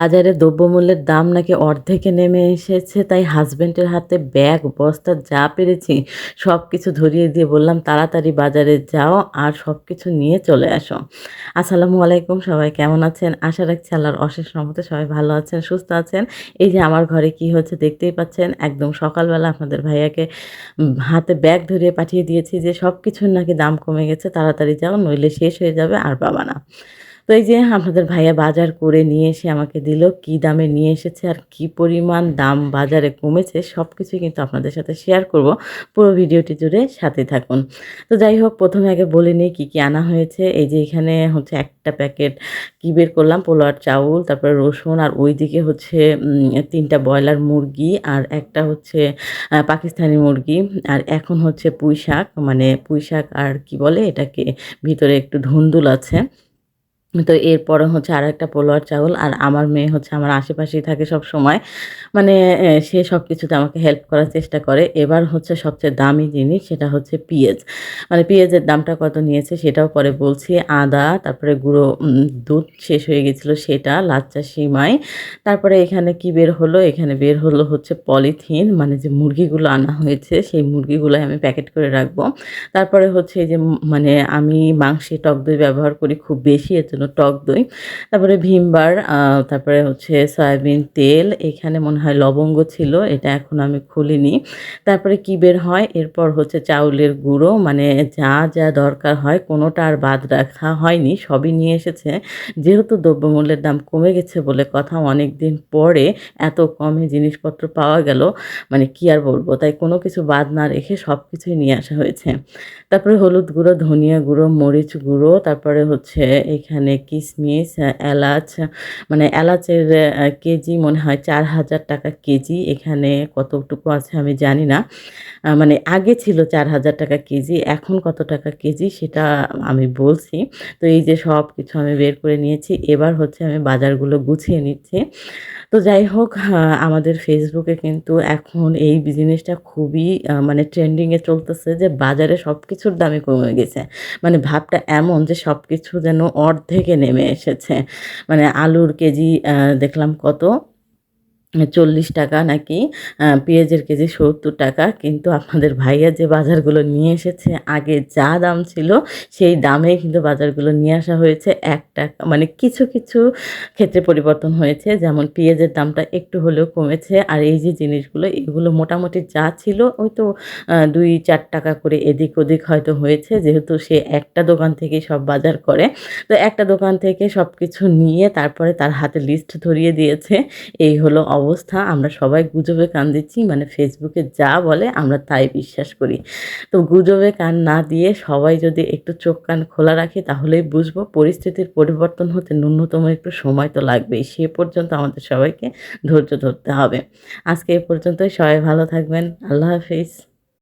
বাজারে দ্রব্যমূল্যের দাম নাকি অর্ধেকে নেমে এসেছে, তাই হাজবেন্ডের হাতে ব্যাগ, বস্তা, যা পেরেছি সব কিছু ধরিয়ে দিয়ে বললাম, তাড়াতাড়ি বাজারে যাও আর সব কিছু নিয়ে চলে আসো। আসসালামু আলাইকুম, সবাই কেমন আছেন? আশা রাখছি আল্লাহর অশেষ রহমতে সবাই ভালো আছেন, সুস্থ আছেন। এই যে আমার ঘরে কি হচ্ছে দেখতেই পাচ্ছেন, একদম সকালবেলা আপনাদের ভাইয়াকে হাতে ব্যাগ ধরিয়ে পাঠিয়ে দিয়েছি যে সব কিছুর নাকি দাম কমে গেছে, তাড়াতাড়ি যাও, নইলে শেষ হয়ে যাবে, আর পাবা না। তো এই যে আপনাদের ভাইয়া বাজার করে নিয়ে এসে আমাকে দিল, কি দামে নিয়ে এসেছে আর কি পরিমাণ দাম বাজারে কমেছে সব কিছুই কিন্তু আপনাদের সাথে শেয়ার করব। পুরো ভিডিওটি জুড়ে সাথে থাকুন। তো যাই হোক, প্রথমে আগে বলে নিই কী কী আনা হয়েছে। এই যে এখানে হচ্ছে একটা প্যাকেট কি বের করলাম? পোলোয়ার চাউল, তারপরে রসুন আর ওইদিকে হচ্ছে তিনটা ব্রয়লার মুরগি আর একটা হচ্ছে পাকিস্তানি মুরগি আর এখন হচ্ছে পুঁই শাক মানে পুঁই শাক আর কি বলে এটাকে ভিতরে একটু ধুন্দুল আছে। তো এরপরে হচ্ছে আর একটা পোলোয়ার চাউল আর আমার মেয়ে হচ্ছে আমার আশেপাশেই থাকে সব সময় মানে সে সব কিছুতে আমাকে হেল্প করার চেষ্টা করে। এবার হচ্ছে সবচেয়ে দামি জিনিস সেটা হচ্ছে পেঁয়াজ। মানে পেঁয়াজের দামটা কত নিয়েছে সেটাও পরে বলছি। আদা, তারপরে গুঁড়ো দুধ শেষ হয়ে গেছিল সেটা, লাচ্চা, সিমাই। তারপরে এখানে কি বের হলো? এখানে বের হলো হচ্ছে পলিথিন। মানে যে মুরগিগুলো আনা হয়েছে সেই মুরগিগুলো আমি প্যাকেট করে রাখব। তারপরে হচ্ছে এই যে মানে আমি মাংসে টক দই ব্যবহার করি খুব বেশি এর জন্য টক দই, তারপরে ভিমবার তারপরে হচ্ছে সয়াবিন তেল, এখানে মনে হয় লবঙ্গ ছিল, এটা এখন আমি খুলিনি। তারপরে কি বের হয়? এরপর হচ্ছে চাউলের গুঁড়ো মানে যা যা দরকার হয়, কোনোটা আর বাদ রাখা হয়নি, সবই নিয়ে এসেছে। যেহেতু দ্রব্যমূল্যের দাম কমে গেছে বলে কথা অনেক দিন পরে এত কমে জিনিসপত্র পাওয়া গেল মানে কি আর বলব, তাই কোনো কিছু বাদ না রেখে সব কিছুই নিয়ে আসা হয়েছে। তারপরে হলুদ গুঁড়ো, ধনিয়া গুঁড়ো, মরিচ গুঁড়ো, তারপরে হচ্ছে এখানে কিশমিশ এলাচ মানে এলাচের কেজি মনে হয় চার হাজার টাকা কেজি। এখানে কতটুকু আছে আমি জানি না। মানে আগে ছিল চার হাজার টাকা কেজি, এখন কত টাকা কেজি সেটা আমি বলছি। তো এই যে সব কিছু আমি বের করে নিয়েছি। এবার হচ্ছে আমি বাজারগুলো গুছিয়ে নিচ্ছি। তো যাই হোক আমাদের ফেসবুকে কিন্তু এখন এই বিজনেসটা খুবই মানে ট্রেন্ডিংয়ে চলতেছে যে বাজারে সব কিছুর দামই কমে গেছে। মানে ভাবটা এমন যে সব কিছু যেন অর্ধেকে নেমে এসেছে। মানে আলুর কেজি দেখলাম কত। চল্লিশ টাকা নাকি পেঁয়াজের কেজি সত্তর টাকা। কিন্তু আপনাদের ভাইয়া যে বাজারগুলো নিয়ে এসেছে, আগে যা দাম ছিল, সেই দামে কিন্তু বাজারগুলো নিয়ে আসা হয়েছে এক টাকা। মানে কিছু কিছু ক্ষেত্রে পরিবর্তন হয়েছে, যেমন পেঁয়াজের দামটা একটু হলেও কমেছে, আর এই যে জিনিসগুলো, এগুলো মোটামুটি যা ছিল, ওই তো দুই চার টাকা করে এদিক ওদিক হয়তো হয়েছে, যেহেতু সে একটা দোকান থেকেই সব বাজার করে। তো একটা দোকান থেকে সব কিছু নিয়ে তারপরে তার হাতে লিস্ট ধরিয়ে দিয়েছে, এই হলো অবস্থা, আমরা সবাই গুজবে কান দিচ্ছি মানে ফেসবুকে যা বলে আমরা তাই বিশ্বাস করি। তো গুজবে কান না দিয়ে সবাই যদি একটু চোখ কান খোলা রাখে, তাহলেই বুঝব পরিস্থিতির পরিবর্তন হতে ন্যূনতম একটু সময় তো লাগবেই। সে পর্যন্ত আমাদের সবাইকে ধৈর্য ধরতে হবে। আজকে এ পর্যন্তই। সবাই ভালো থাকবেন। আল্লাহ হাফিজ।